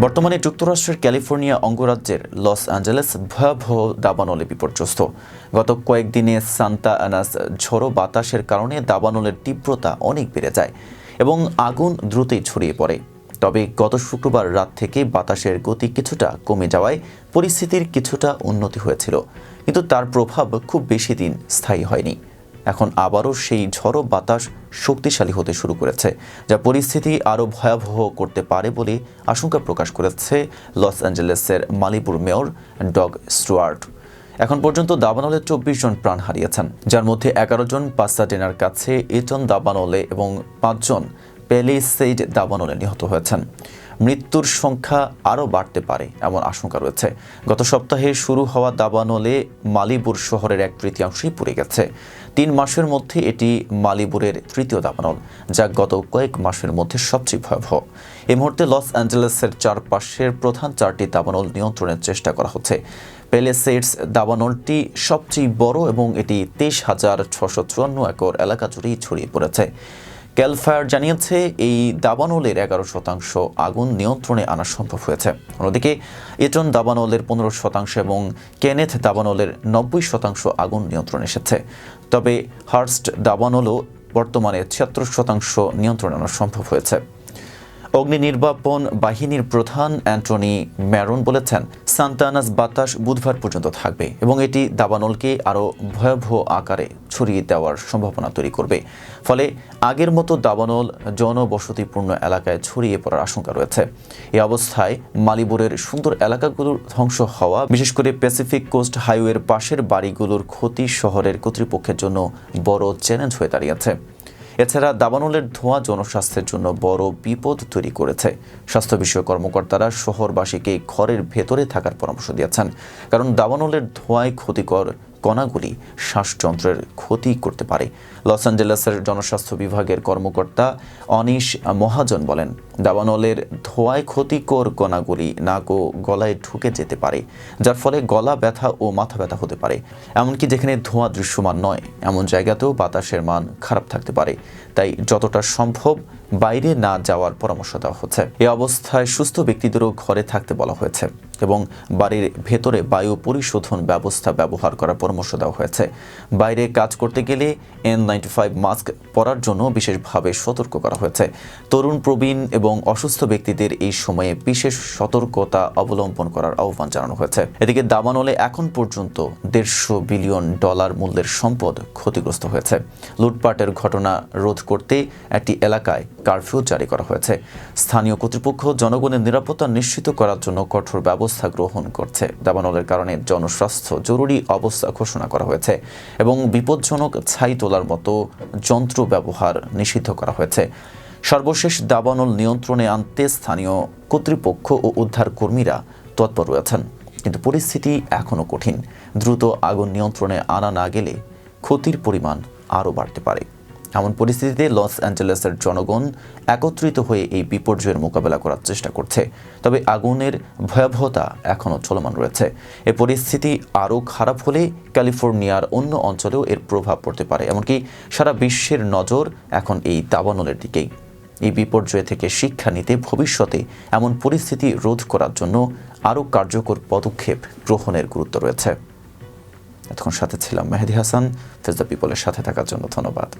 বর্তমানে যুক্তরাষ্ট্রের ক্যালিফোর্নিয়া অঙ্গরাজ্যের লস অ্যাঞ্জেলেস ভয়াবহ দাবানলে বিপর্যস্ত। গত কয়েকদিনে সান্তা আনাস ঝড়ো বাতাসের কারণে দাবানলের তীব্রতা অনেক বেড়ে যায় এবং আগুন দ্রুতই ছড়িয়ে পড়ে। তবে গত শুক্রবার রাত থেকে বাতাসের গতি কিছুটা কমে যাওয়ায় পরিস্থিতির কিছুটা উন্নতি হয়েছিল। কিন্তু তার প্রভাব খুব বেশি দিন স্থায়ী হয়নি। এখন আবারও সেই ঝড়ো বাতাস শক্তিশালী হতে শুরু করেছে, যা পরিস্থিতি আরও ভয়াবহ করতে পারে বলে আশঙ্কা প্রকাশ করেছে লস অ্যাঞ্জেলেসের মালিপুর মেয়র ডগ স্টুয়ার্ট। এখন পর্যন্ত দাবানলে চব্বিশ জন প্রাণ হারিয়েছেন, যার মধ্যে এগারো জন পাসাডেনার কাছে এটন দাবানলে এবং পাঁচজন প্যালিসেইড দাবানলে নিহত হয়েছেন। মৃত্যুর সংখ্যা আরও বাড়তে পারে, এমন আশঙ্কা রয়েছে। গত সপ্তাহে শুরু হওয়া দাবানলে মালিবুর শহরের এক তৃতীয়াংশই পুড়ে গেছে। তিন মাসের মধ্যে এটি মালিবুরের তৃতীয় দাবানল, যা গত কয়েক মাসের মধ্যে সবচেয়ে ভয়াবহ। এই মুহূর্তে লস অ্যাঞ্জেলেসের চারপাশের প্রধান চারটি দাবানল নিয়ন্ত্রণের চেষ্টা করা হচ্ছে। পেলেসেটস দাবানলটি সবচেয়ে বড় এবং এটি তেইশ হাজার ছশো চুয়ান্ন একর এলাকা জুড়েই ছড়িয়ে পড়েছে। ক্যালফায়ার জানিয়েছে, এই দাবানলের এগারো শতাংশ আগুন নিয়ন্ত্রণে আনা সম্ভব হয়েছে। অন্যদিকে, এটন দাবানলের পনেরো শতাংশ এবং কেনেথ দাবানলের নব্বই শতাংশ আগুন নিয়ন্ত্রণে এসেছে। তবে হার্স্ট দাবানলও বর্তমানে ছিয়াত্তর শতাংশ নিয়ন্ত্রণে আনা সম্ভব হয়েছে। অগ্নি নির্বাপন বাহিনীর প্রধান অ্যান্টনি ম্যারন বলেছেন সান্তানাস বাতাস বুধবার পর্যন্ত থাকবে এবং এটি দাবানলকে আরও ভয়াবহ আকারে ছড়িয়ে দেওয়ার সম্ভাবনা তৈরি করবে। ফলে আগের মতো দাবানল জনবসতিপূর্ণ এলাকায় ছড়িয়ে পড়ার আশঙ্কা রয়েছে। এ অবস্থায় মালিবুরের সুন্দর এলাকাগুলোর ধ্বংস হওয়া, বিশেষ করে প্যাসিফিক কোস্ট হাইওয়ের পাশের বাড়িগুলোর ক্ষতি শহরের কর্তৃপক্ষের জন্য বড় চ্যালেঞ্জ হয়ে দাঁড়িয়েছে। এছাড়া দাবানলের ধোঁয়া জনস্বাস্থ্যের জন্য বড় বিপদ তৈরি করেছে। স্বাস্থ্য বিষয়ক কর্মকর্তারা শহরবাসীকে ঘরের ভেতরে থাকার পরামর্শ দিয়েছেন। কারণ দাবানলের ধোঁয়ায় ক্ষতিকর কণাগুলি শ্বাসযন্ত্রের ক্ষতি করতে পারে। লস অ্যাঞ্জেলেসের জনস্বাস্থ্য বিভাগের কর্মকর্তা অনিশ মহাজন বলেন, দাবানলের ধোঁয়ায় ক্ষতিকর কণাগুলি নাক ও গলায় ঢুকে যেতে পারে, যার ফলে গলা ব্যথা ও মাথা ব্যথা হতে পারে। এমনকি যেখানে ধোঁয়া দৃশ্যমান নয়, এমন জায়গাতেও বাতাসের মান খারাপ থাকতে পারে। তাই যতটা সম্ভব বাইরে না যাওয়ার পরামর্শ দেওয়া হচ্ছে। এ অবস্থায় সুস্থ ব্যক্তিদেরও ঘরে থাকতে বলা হয়েছে এবং বাড়ির ভেতরে বায়ু পরিশোধন ব্যবস্থা ব্যবহার করার পরামর্শ দেওয়া হয়েছে। বাইরে কাজ করতে গেলে এন নাইনটি ফাইভ মাস্ক পরার জন্য বিশেষভাবে সতর্ক করা হয়েছে। তরুণ, প্রবীণ এবং অসুস্থ ব্যক্তিদের এই সময়ে বিশেষ সতর্কতা অবলম্বন করার আহ্বান জানানো হয়েছে। এদিকে দাবানলে এখন পর্যন্ত দেড়শো বিলিয়ন ডলার মূল্যের সম্পদ ক্ষতিগ্রস্ত হয়েছে। লুটপাটের ঘটনা রোধ করতে একটি এলাকায় কারফিউ জারি করা হয়েছে। স্থানীয় কর্তৃপক্ষ জনগণের নিরাপত্তা নিশ্চিত করার জন্য কঠোর ব্যবস্থা গ্রহণ করছে। দাবানলের কারণে জনস্বাস্থ্য জরুরি অবস্থা ঘোষণা করা হয়েছে এবং বিপজ্জনক ছাই তোলার মতো যন্ত্র ব্যবহার নিষিদ্ধ করা হয়েছে। সর্বশেষ দাবানল নিয়ন্ত্রণে আনতে স্থানীয় কর্তৃপক্ষ ও উদ্ধার কর্মীরা তৎপর রয়েছেন। কিন্তু পরিস্থিতি এখনও কঠিন। দ্রুত আগুন নিয়ন্ত্রণে আনা না গেলে ক্ষতির পরিমাণ আরও বাড়তে পারে। এমন পরিস্থিতিতে লস অ্যাঞ্জেলেসের জনগণ একত্রিত হয়ে এই বিপর্যয়ের মোকাবেলা করার চেষ্টা করছে। তবে আগুনের ভয়াবহতা এখনও চলমান রয়েছে। এ পরিস্থিতি আরও খারাপ হলে ক্যালিফোর্নিয়ার অন্য অঞ্চলেও এর প্রভাব পড়তে পারে। এমনকি সারা বিশ্বের নজর এখন এই দাবানলের দিকেই। এই বিপর্যয় থেকে শিক্ষা নিতে ভবিষ্যতে এমন পরিস্থিতি রোধ করার জন্য আরও কার্যকর পদক্ষেপ গ্রহণের গুরুত্ব রয়েছে। এতক্ষণ সাথে ছিলাম মেহেদি হাসান ফেজ দ্য পিপলের সাথে থাকার জন্য ধন্যবাদ।